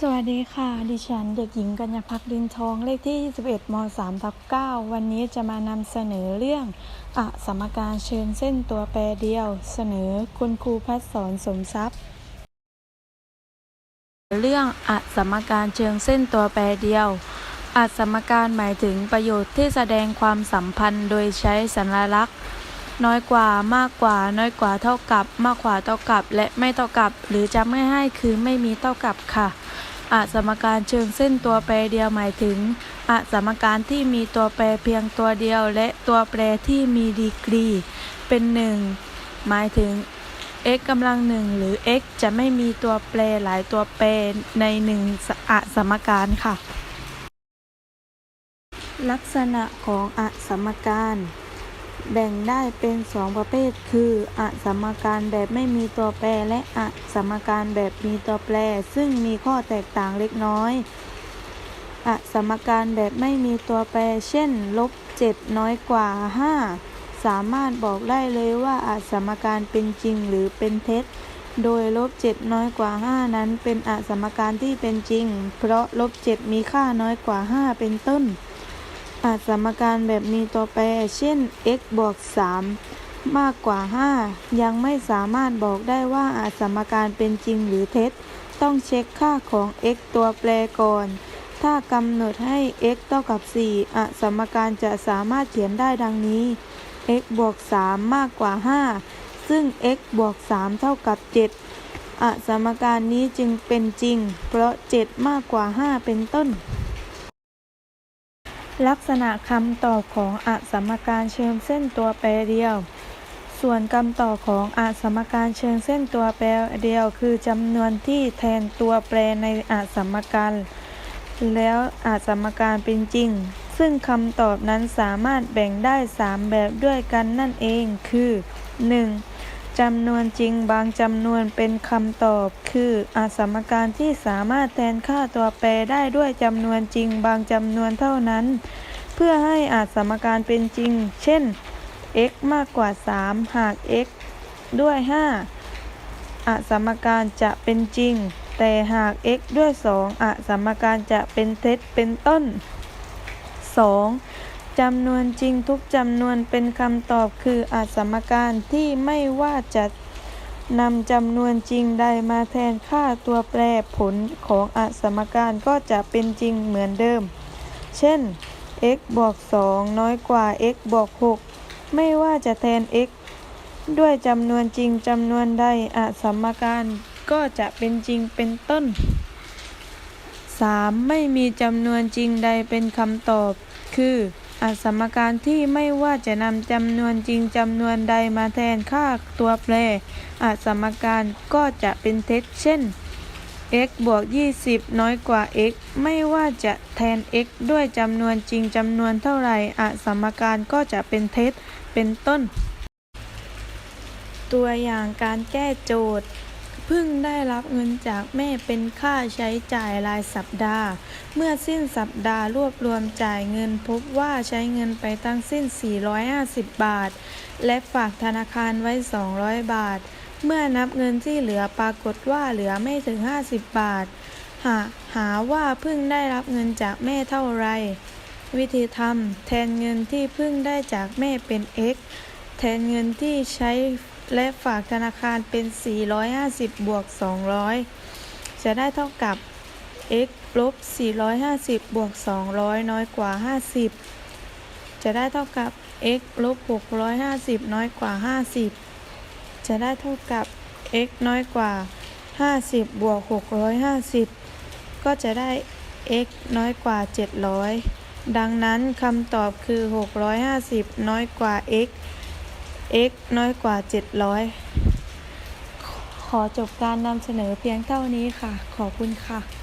สวัสดีค่ะ ดิฉันเด็กหญิงกัญญาพักดินทองเลขที่ 21ม3ทับ9วันนี้จะมานำเสนอเรื่องอสมการเชิญเส้นตัวแปรเดียว เสนอคุณครูพัฒสอนสมทรัพย์ เรื่องอสมการเชิงเส้นตัวแปรเดียวอสมการหมายถึงประโยชน์ที่แสดงความสัมพันธ์โดยใช้สัญลักษณ์ น้อยกว่ามากกว่า น้อยกว่าเท่ากับ มากกว่าเท่ากับ และไม่เท่ากับ หรือจะไม่ให้คือไม่มีเท่ากับค่ะ อสมการเชิงเส้นตัวแปรเดียวหมายถึงอสมการที่มีตัวแปรเพียงตัวเดียว และตัวแปรที่มีดีกรี เป็นหนึ่งหมายถึง x กำลังหนึ่งหรือ x จะไม่มีตัวแปรหลายตัวแปรในหนึ่งอสมการค่ะ ลักษณะของอสมการ แบ่งได้เป็น2ประเภท คืออสมการแบบไม่มีตัวแปรและอสมการแบบมีตัวแปร ซึ่งมีข้อแตกต่างเล็กน้อยอสมการแบบไม่มีตัวแปร เช่นลบ7น้อยกว่า 5 สามารถบอกได้เลยว่าอสมการเป็นจริงหรือเป็นเท็จ โดยลบ7น้อยกว่า 5 นั้นเป็นอสมการที่เป็นจริง เพราะลบ7มีค่าน้อยกว่า 5 เป็นต้น อาจสมการแบบมีตัวแปร เช่น x บวก 3 มากกว่า 5 ยังไม่สามารถบอกได้ว่าอาจสมการเป็นจริงหรือเท็จ ต้องเช็คค่าของ x ตัวแปรก่อน ถ้ากำหนดให้ x เท่ากับ 4อะสมการจะสามารถเขียนได้ดังนี้ x บวก 3 มากกว่า 5 ซึ่ง x บวก 3 เท่ากับ 7อะสมการนี้จึงเป็นจริง เพราะ 7 มากกว่า 5 เป็นต้น ลักษณะคำตอบของอสมการเชิงเส้นตัวแปรเดียว ส่วนคำตอบของอสมการเชิงเส้นตัวแปรเดียว คือจำนวนที่แทนตัวแปรในอสมการ แล้วอสมการเป็นจริง ซึ่งคำตอบนั้นสามารถแบ่งได้ 3 แบบด้วยกันนั่นเอง คือ 1. จำนวนจริงบางจำนวนเป็นคำตอบ คืออะสมการที่สามารถแทนค่าตัวแปรได้ด้วยจำนวนจริงบางจำนวนเท่านั้น เพื่อให้อะสมการเป็นจริง เช่น x มากกว่า 3 หาก x ด้วย 5อะสมการจะเป็นจริง แต่หาก x ด้วย 2อะสมการจะเป็นเท็จเป็นต้น 2. จำนวนจริงทุกจำนวนเป็นคำตอบคืออะสมการที่ไม่ว่าจะนำจำนวนจริงใดมาแทนค่าตัวแปรผลของอะสมการก็จะเป็นจริงเหมือนเดิม เช่น x บวก 2 น้อยกว่า x บวก 6 ไม่ว่าจะแทน x ด้วยจำนวนจริงจำนวนใดอะสมการก็จะเป็นจริงเป็นต้น 3. ไม่มีจำนวนจริงใดเป็นคำตอบ คือ อสมการที่ไม่ว่าจะนำจำนวนจริงจำนวนใดมาแทนค่าตัวแปรอสมการก็จะเป็นเท็จเช่น x บวก 20 น้อยกว่า x ไม่ว่าจะแทน x ด้วยจำนวนจริงจำนวนเท่าไหร่อสมการก็จะเป็นเท็จเป็นต้น ตัวอย่างการแก้โจทย์ เพิ่งได้รับเงินจากแม่เป็นค่าใช้จ่ายรายสัปดาห์ เมื่อสิ้นสัปดาห์รวบรวมจ่ายเงินพบว่าใช้เงินไปทั้งสิ้น 450 บาท และฝากธนาคารไว้ 200 บาท เมื่อนับเงินที่เหลือปรากฏว่าเหลือไม่ถึง 50 บาท หาหาว่าเพิ่งได้รับเงินจากแม่เท่าไร วิธีทำแทนเงินที่เพิ่งได้จากแม่เป็น x แทนเงินที่ใช้ และฝากธนาคารเป็น 450 บวก 200 จะได้เท่ากับ x ลบ 450 บวก 200 น้อยกว่า 50 จะได้เท่ากับ x ลบ 650 น้อยกว่า 50 จะได้เท่ากับ x น้อยกว่า 50 บวก 650 ก็จะได้ x น้อยกว่า 700 ดังนั้นคำตอบคือ 650 น้อยกว่า x x น้อยกว่า 700 ขอจบการนำเสนอเพียงเท่านี้ค่ะ ขอบคุณค่ะ